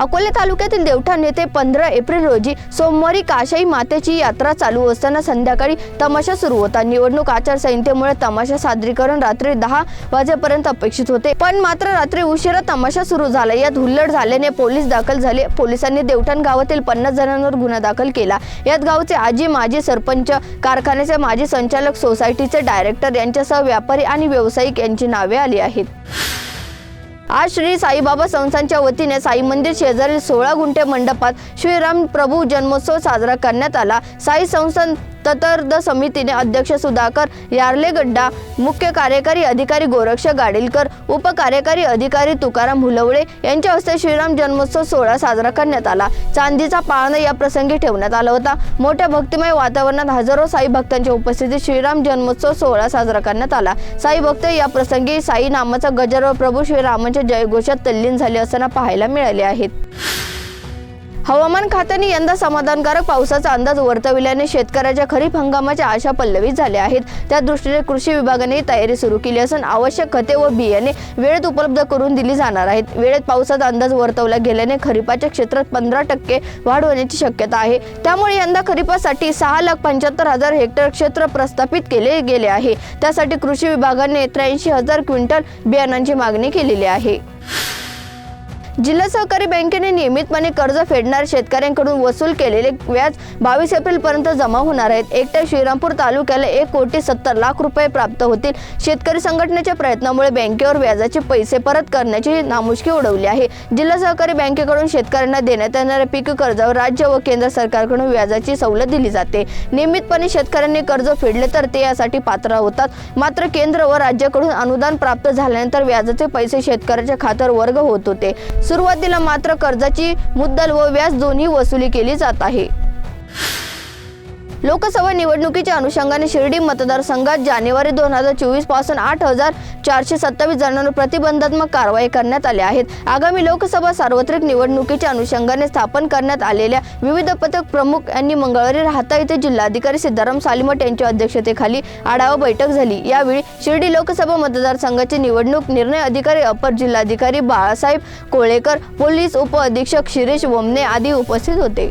अकोले तालुक्यातील देवठाण येथे पंधरा एप्रिल रोजी सोमवारी काशाई मातेची यात्रा चालू असताना संध्याकाळी तमाशा सुरू होता. निवडणूक आचारसंहितेमुळे तमाशा सादरीकरण रात्री दहा वाजेपर्यंत अपेक्षित होते. पण मात्र रात्री उशिरा तमाशा सुरू झाला. यात हुल्लड झाल्याने पोलीस दाखल झाले. पोलिसांनी देवठाण गावातील पन्नास जणांवर गुन्हा दाखल केला. यात गावचे आजी माजी सरपंच कारखान्याचे माजी संचालक सोसायटीचे डायरेक्टर यांच्यासह व्यापारी आणि व्यावसायिक यांची नावे आली आहेत. आज श्री साईबाबा संस्थांच्या वतीने साई मंदिर शेजारील सोळा गुंठे मंडपात श्रीराम प्रभू जन्मोत्सव साजरा करण्यात आला. साई संस्थान ततर्द समितीने अध्यक्ष सुधाकर यार्लेगड्डा मुख्य कार्यकारी अधिकारी गोरक्ष गाडीलकर उपकार्यकारी अधिकारी तुकाराम हुलवळे यांच्या हस्ते श्रीराम जन्मोत्सव सोहळा साजरा करण्यात आला. चांदीचा पाळणा या प्रसंगी ठेवण्यात आला होता. मोठ्या भक्तिमय वातावरणात हजारो साई भक्तांच्या उपस्थितीत श्रीराम जन्मोत्सव सोहळा साजरा करण्यात आला. साई भक्त या प्रसंगी साई नामाचा गजर व प्रभू श्रीरामांच्या जयघोषात तल्लीन झाले असताना पाहायला मिळाले आहेत. हवामान खात्याने यंदा समाधानकारक पावसाचा अंदाज वर्तविल्याने शेतकऱ्याच्या खरीप हंगामाच्या आशा पल्लवित झाल्या आहेत. त्या दृष्टीने कृषी विभागाने तयारी सुरू केली असून आवश्यक खते व बियाणे वेळेत उपलब्ध करून दिली जाणार आहेत. वेळेत पावसाचा अंदाज वर्तवला गेल्याने खरीपाच्या क्षेत्रात पंधरा टक्के वाढ होण्याची शक्यता आहे. त्यामुळे यंदा खरीपासाठी सहा लाख पंच्याहत्तर हजार हेक्टर क्षेत्र प्रस्थापित केले गेले आहे. त्यासाठी कृषी विभागाने त्र्याऐंशी हजार क्विंटल बियाणांची मागणी केलेली आहे. जिल्हा सहकारी बँकेने नियमितपणे कर्ज फेडणाऱ्या शेतकऱ्यांकडून वसूल केलेले व्याज बावीस एप्रिल पर्यंत जमा होणार आहेत. एकट्या श्रीरामपूर तालुक्याला एक कोटी सत्तर लाख रुपये प्राप्त होतील. शेतकरी संघटनेच्या प्रयत्नामुळे बँकेवर व्याजाचे पैसे परत करण्याची नामुष्की उडवली आहे. जिल्हा सहकारी बँकेकडून शेतकऱ्यांना देण्यात येणाऱ्या पीक कर्जावर राज्य व केंद्र सरकारकडून व्याजाची सवलत दिली जाते. नियमितपणे शेतकऱ्यांनी कर्ज फेडले तर ते यासाठी पात्र होतात. मात्र केंद्र व राज्याकडून अनुदान प्राप्त झाल्यानंतर व्याजाचे पैसे शेतकऱ्याच्या खात्यावर वर्ग होत होते. सुरुवातीला मात्र कर्जाची मुद्दल व व्याज दोन्ही वसुली केली जात आहे. लोकसभा निवडणुकीच्या अनुषंगाने शिर्डी मतदारसंघात जानेवारी दोन हजार चोवीसपासून आठ हजार चारशे सत्तावीस जणांवर प्रतिबंधात्मक कारवाई करण्यात आल्या आहेत आगामी लोकसभा सार्वत्रिक निवडणुकीच्या अनुषंगाने स्थापन करण्यात आलेल्या विविध पथक प्रमुख यांनी मंगळवारी राहता येथे जिल्हाधिकारी सिद्धाराम सालिमठ यांच्या अध्यक्षतेखाली आढावा बैठक झाली. यावेळी शिर्डी लोकसभा मतदारसंघाचे निवडणूक निर्णय अधिकारी अपर जिल्हाधिकारी बाळासाहेब कोळेकर पोलीस उप अधीक्षक शिरीष वमने आदी उपस्थित होते.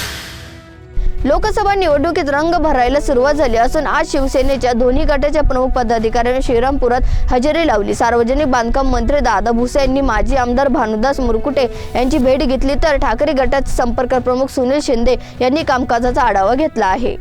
लोकसभा निवडणुकीत रंग भरायला सुरुवात झाली असून आज शिवसेनेच्या दोन्ही गटाच्या प्रमुख पदाधिकाऱ्यांनी श्रीरामपुरात हजेरी लावली. सार्वजनिक बांधकाम मंत्री दादा भुसे यांनी माजी आमदार भानुदास मुरकुटे यांची भेट घेतली. तर ठाकरे गटाचे संपर्क प्रमुख सुनील शिंदे यांनी कामकाजाचा आढावा घेतला आहे.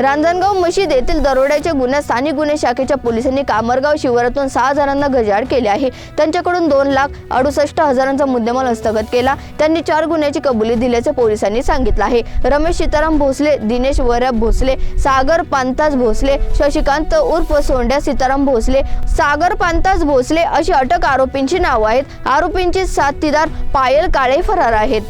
रांजणगाव मशीद येथील दरोड्याच्या गुन्ह्यात स्थानिक गुन्हे शाखेच्या पोलिसांनी कामरगाव शिवारातून सहा जणांना गजाड केले आहे. त्यांच्याकडून दोन लाख अडुसष्ट हजारांचा मुद्देमाल हस्तगत केला. त्यांनी चार गुन्ह्याची कबुली दिल्याचे पोलिसांनी सांगितलं आहे. रमेश सीताराम भोसले दिनेश वरब भोसले सागर पांताज भोसले शशिकांत उर्फ सोंड्या सीताराम भोसले सागर पांताज भोसले अशी अटक आरोपींची नावं आहेत. आरोपींचे साथीदार पायल काळे फरार आहेत.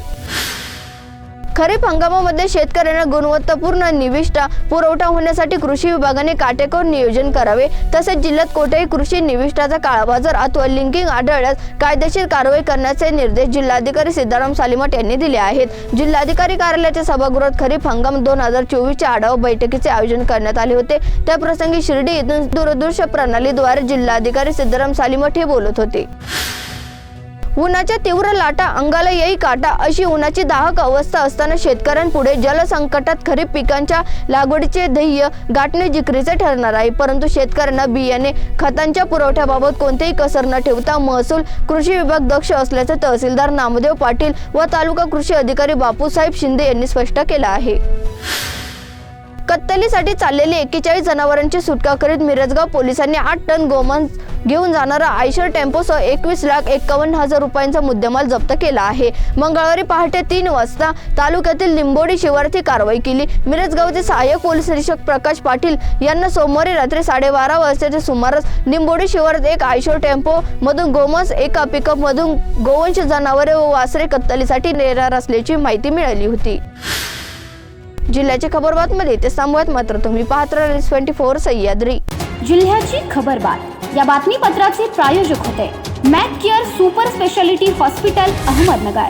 खरीप हंगामामध्ये शेतकऱ्यांना गुणवत्तापूर्ण निविष्ठा पुरवठा होण्यासाठी कृषी विभागाने काटेकोर नियोजन करावे. तसेच जिल्ह्यात कोठेही कृषी निविष्ठाचा काळाबाजार अथवा लिंकिंग आढळल्यास कायदेशीर कारवाई करण्याचे निर्देश जिल्हाधिकारी सिद्धाराम सालिमठ यांनी दिले आहेत. जिल्हाधिकारी कार्यालयाच्या सभागृहात खरीप हंगाम दोन हजार चोवीसच्या आढावा बैठकीचे आयोजन करण्यात आले होते. त्याप्रसंगी शिर्डी येथून दूरदृश्य प्रणालीद्वारे जिल्हाधिकारी सिद्धाराम सालिमठ हे बोलत होते. उन्हाच्या तीव्र लाटा अंगाला येई काटा अशी उन्हाची दाहक अवस्था असताना शेतकऱ्यांपुढे जलसंकटात खरीप पिकांच्या लागवडीचे ध्येय गाठणे जिकरीचे ठरणार आहे. परंतु शेतकऱ्यांना बियाणे खतांच्या पुरवठ्याबाबत कोणतेही कसर न ठेवता महसूल कृषी विभाग दक्ष असल्याचं तहसीलदार नामदेव पाटील व तालुका कृषी अधिकारी बापूसाहेब शिंदे यांनी स्पष्ट केलं आहे. कत्तलीसाठी चाललेली एक्केचाळीस जनावरांची सुटका करीत मिरजगाव पोलिसांनी आठ टन गोमांस घेऊन जाणारा आयशर टेम्पोसह एकवीस लाख एक्कावन्न हजार रुपयांचा मुद्देमाल जप्त केला आहे. मंगळवारी पहाटे तीन वाजता तालुक्यातील लिंबोडी शिवारात ही कारवाई केली. मिरजगावचे सहाय्यक पोलीस निरीक्षक प्रकाश पाटील यांना सोमवारी रात्री साडेबारा वाजताच्या सुमारास लिंबोडी शिवारात एक आयशर टेम्पो मधून गोमांस एका पिकअप मधून गोवंश जनावरे व वासरे कत्तलीसाठी नेणार असल्याची माहिती मिळाली होती. जिल्ह्याच्या खबरबातमध्ये ते थांबवत मात्र तुम्ही पाहत राहा ट्वेंटी फोर सह्याद्री. जिल्ह्याची खबरबात या बातमीपत्राचे प्रायोजक होते Mac care super speciality hospital Ahmednagar.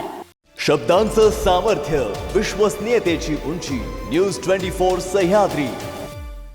शब्दांचं सामर्थ्य विश्वसनीयतेची उंची न्यूज ट्वेंटी फोर सह्याद्री.